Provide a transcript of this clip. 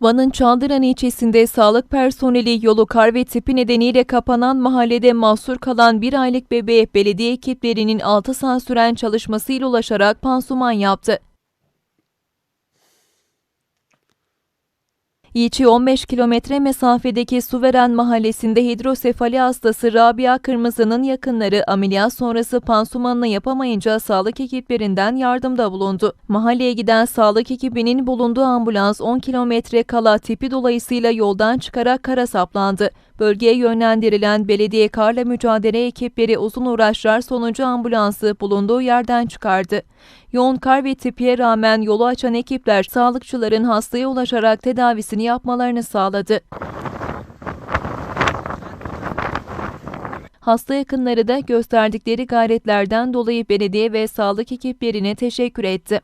Van'ın Çaldıran ilçesinde sağlık personeli yolu kar ve tipi nedeniyle kapanan mahallede mahsur kalan bir aylık bebeğe belediye ekiplerinin 6 saat süren çalışmasıyla ulaşarak pansuman yaptı. İlçe 15 kilometre mesafedeki Suveren mahallesinde hidrosefali hastası Rabia Kırmızı'nın yakınları ameliyat sonrası pansumanını yapamayınca sağlık ekiplerinden yardımda bulundu. Mahalleye giden sağlık ekibinin bulunduğu ambulans 10 kilometre kala tipi dolayısıyla yoldan çıkarak kara saplandı. Bölgeye yönlendirilen belediye karla mücadele ekipleri uzun uğraşlar sonucu ambulansı bulunduğu yerden çıkardı. Yoğun kar ve tipiye rağmen yolu açan ekipler sağlıkçıların hastaya ulaşarak tedavisini yapmalarını sağladı. Hasta yakınları da gösterdikleri gayretlerden dolayı belediye ve sağlık ekiplerine teşekkür etti.